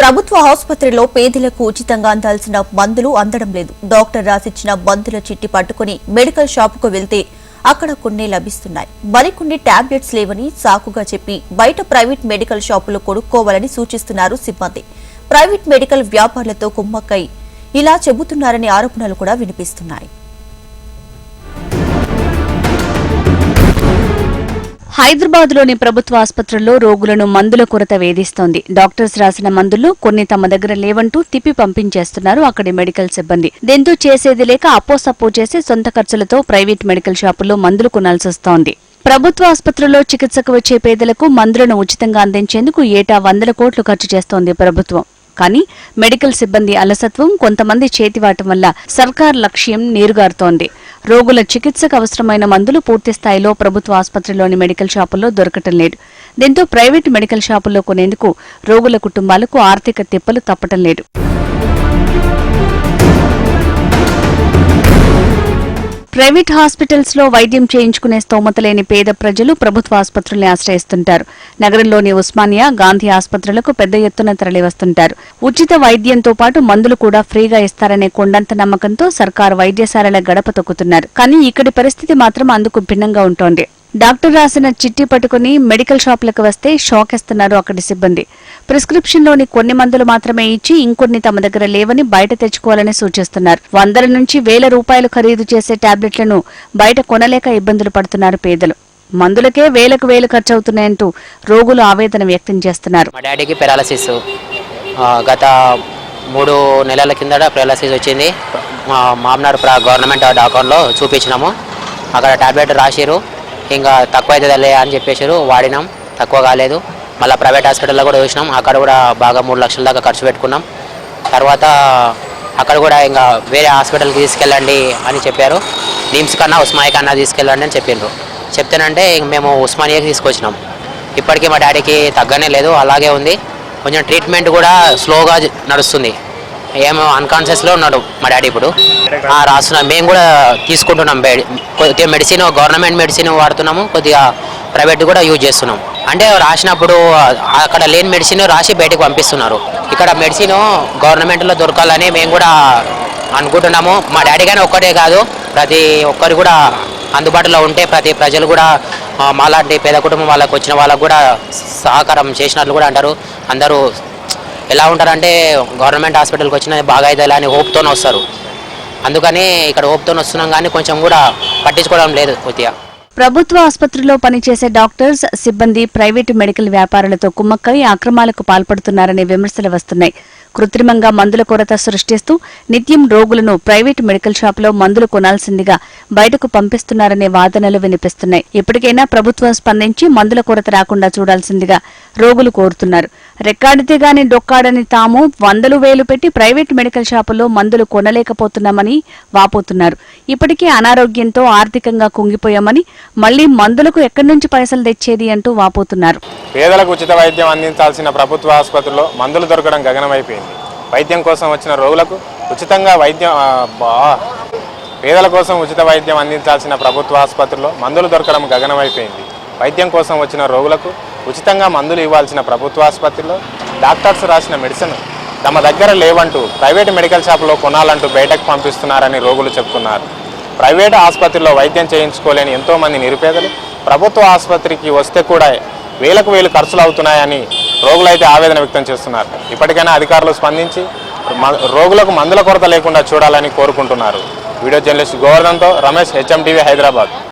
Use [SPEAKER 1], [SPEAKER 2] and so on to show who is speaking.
[SPEAKER 1] ప్రభుత్వ ఆసుపత్రిలో పేదలకు ఉచితంగా అందాల్సిన మందులు అందడం లేదు. డాక్టర్ రాసిచ్చిన మందుల చిట్టి పట్టుకుని మెడికల్ షాపుకు వెళ్తే అక్కడ కొన్ని లభిస్తున్నాయి. మరికొన్ని టాబ్లెట్స్ లేవని సాకుగా చెప్పి బయట ప్రైవేట్ మెడికల్ షాపులో కొనుక్కోవాలని సూచిస్తున్నారు సిబ్బంది. ప్రైవేట్ మెడికల్ వ్యాపారులతో కుమ్మక్కై ఇలా చెబుతున్నారనే ఆరోపణలు కూడా వినిపిస్తున్నాయి.
[SPEAKER 2] హైదరాబాద్లోని ప్రభుత్వ ఆసుపత్రుల్లో రోగులను మందుల కొరత వేధిస్తోంది. డాక్టర్స్ రాసిన మందులు కొన్ని తమ దగ్గర లేవంటూ తిప్పి పంపించేస్తున్నారు అక్కడి మెడికల్ సిబ్బంది. దీంతో చేసేది లేక అపోసపో చేసి సొంత ఖర్చులతో ప్రైవేట్ మెడికల్ షాపుల్లో మందులు కొనాల్సి వస్తోంది. ప్రభుత్వ ఆసుపత్రుల్లో చికిత్సకు వచ్చే పేదలకు మందులను ఉచితంగా అందించేందుకు ఏటా వందల కోట్లు ఖర్చు చేస్తోంది ప్రభుత్వం. కానీ మెడికల్ సిబ్బంది అలసత్వం కొంతమంది చేతివాటం వల్ల సర్కార్ లక్ష్యం నీరుగారుతోంది. రోగుల చికిత్సకు అవసరమైన మందులు పూర్తి స్థాయిలో ప్రభుత్వ ఆసుపత్రిలోని మెడికల్ షాపుల్లో దొరకటం లేదు. దీంతో ప్రైవేటు మెడికల్ షాపుల్లో కొనేందుకు రోగుల కుటుంబాలకు ఆర్థిక తిప్పలు తప్పటం లేదు. ప్రైవేట్ హాస్పిటల్స్లో వైద్యం చేయించుకునే స్తోమత లేని పేద ప్రజలు ప్రభుత్వ ఆసుపత్రుల్ని ఆశ్రయిస్తుంటారు. నగరంలోని ఉస్మానియా గాంధీ ఆసుపత్రులకు పెద్ద ఎత్తున తరలివస్తుంటారు. ఉచిత వైద్యంతో పాటు మందులు కూడా ఫ్రీగా ఇస్తారనే కొండంత నమ్మకంతో సర్కారు వైద్యశాలల గడప తొక్కుతున్నారు. కానీ ఇక్కడి పరిస్థితి మాత్రం అందుకు భిన్నంగా ఉంటోంది. డాక్టర్ రాసిన చిట్టి పట్టుకుని మెడికల్ షాపులకు వస్తే షాక్ ఇస్తున్నారు అక్కడి సిబ్బంది ప్రిస్క్రిప్షన్లోని కొన్ని మందులు మాత్రమే ఇచ్చి ఇంకొన్ని తమ దగ్గర లేవని బయట తెచ్చుకోవాలని సూచిస్తున్నారు వందల నుంచి వేల రూపాయలు ఖరీదు చేసే టాబ్లెట్లను బయట కొనలేక ఇబ్బందులు పడుతున్నారు పేదలు మందులకే వేలకు వేలు ఖర్చవుతున్నాయంటూ రోగులు ఆవేదన వ్యక్తం చేస్తున్నారు
[SPEAKER 3] మా డాడీకి పెరాలసిస్ గత మూడు నెలల కిందట పెరాలసిస్ వచ్చింది మామనాడు గవర్నమెంట్ డాక్టర్లో చూపించినాము అక్కడ టాబ్లెట్ రాసిరు ఇంకా తక్కువ అవుతుందిలే అని చెప్పేసారు వాడినాం. తక్కువ కాలేదు. మళ్ళీ ప్రైవేట్ హాస్పిటల్లో కూడా చూసినాం. అక్కడ కూడా బాగా మూడు లక్షల దాకా ఖర్చు పెట్టుకున్నాం. తర్వాత అక్కడ కూడా ఇంకా వేరే హాస్పిటల్కి తీసుకెళ్ళండి అని చెప్పారు. నిమ్స్ కన్నా ఉస్మానియా కన్నా తీసుకెళ్ళండి అని చెప్పిండ్రు. చెప్తానంటే ఇంక మేము ఉస్మానియాకి తీసుకొచ్చినాం. ఇప్పటికీ మా డాడీకి తగ్గనే లేదు. అలాగే ఉంది. కొంచెం ట్రీట్మెంట్ కూడా స్లోగా నడుస్తుంది. ఏమో అన్కాన్షియస్లో ఉన్నాడు మా డాడీ ఇప్పుడు. రాస్తున్నాం. మేము కూడా తీసుకుంటున్నాం కొద్దిగా మెడిసిన్ గవర్నమెంట్ మెడిసిన్ వాడుతున్నాము. కొద్దిగా ప్రైవేట్ కూడా యూజ్ చేస్తున్నాం. అంటే రాసినప్పుడు అక్కడ లేని మెడిసిన్ రాసి బయటకు పంపిస్తున్నారు. ఇక్కడ మెడిసిన్ గవర్నమెంట్లో దొరకాలని మేము కూడా అనుకుంటున్నాము. మా డాడీ కానీ ఒక్కటే కాదు ప్రతి ఒక్కరు కూడా అందుబాటులో ఉంటే ప్రతి ప్రజలు కూడా మాలాంటి పేద కుటుంబం వాళ్ళకు వచ్చిన వాళ్ళకు కూడా సహకారం చేసినట్లు కూడా అంటారు. అందరూ ఎలా ఉంటారంటే గవర్నమెంట్ హాస్పిటల్కి వచ్చిన బాగా అవుతుంది అని హోప్తోనే వస్తారు. అందుకని ఇక్కడ హోప్తోనే వస్తున్నాం కానీ కొంచెం కూడా పట్టించుకోవడం లేదు కొద్దిగా.
[SPEAKER 2] ప్రభుత్వ ఆసుపత్రిలో పనిచేసే డాక్టర్స్ సిబ్బంది ప్రైవేటు మెడికల్ వ్యాపారులతో కుమ్మక్కై అక్రమాలకు పాల్పడుతున్నారనే విమర్శలు వస్తున్నాయి. కృత్రిమంగా మందుల కొరత సృష్టిస్తూ నిత్యం రోగులను ప్రైవేటు మెడికల్ షాపులో మందులు కొనాల్సిందిగా బయటకు పంపిస్తున్నారనే వాదనలు వినిపిస్తున్నాయి. ఇప్పటికైనా ప్రభుత్వం స్పందించి మందుల కొరత రాకుండా చూడాల్సిందిగా రోగులు కోరుతున్నారు. రెక్కాడితే గాని డొక్కాడని తాము వందలు వేలు పెట్టి ప్రైవేటు మెడికల్ షాపుల్లో మందులు కొనలేకపోతున్నామని వాపోతున్నారు. ఇప్పటికే అనారోగ్యంతో ఆర్థికంగా కుంగిపోయామని మళ్ళీ మందులకు ఎక్కడి నుంచి పైసలు తెచ్చేది అంటూ వాపోతున్నారు.
[SPEAKER 4] పేదలకు ఉచిత వైద్యం అందించాల్సిన ప్రభుత్వ ఆసుపత్రిలో మందులు దొరకడం గగనమైపోయింది. వైద్యం కోసం వచ్చిన రోగులకు ఉచితంగా వైద్యం బా పేదల కోసం ఉచిత వైద్యం అందించాల్సిన ప్రభుత్వ ఆసుపత్రిలో మందులు దొరకడం గగనమైపోయింది. వైద్యం కోసం వచ్చిన రోగులకు ఉచితంగా మందులు ఇవ్వాల్సిన ప్రభుత్వ ఆసుపత్రిలో డాక్టర్స్ రాసిన మెడిసిన్ తమ దగ్గర లేవంటూ ప్రైవేటు మెడికల్ షాపులో కొనాలంటూ బయటకు పంపిస్తున్నారని రోగులు చెబుతున్నారు ప్రైవేట్ ఆసుపత్రిలో వైద్యం చేయించుకోలేని ఎంతోమంది నిరుపేదలు ప్రభుత్వ ఆసుపత్రికి వస్తే కూడా వేలకు వేలు ఖర్చులు అవుతున్నాయని రోగులైతే ఆవేదన వ్యక్తం చేస్తున్నారు. ఇప్పటికైనా అధికారులు స్పందించి మ- రోగులకు మందుల కొరత లేకుండా చూడాలని కోరుకుంటున్నారు. వీడియో జర్నలిస్ట్ గోవర్ధన్తో రమేష్ హెచ్ఎం టీవీ హైదరాబాద్.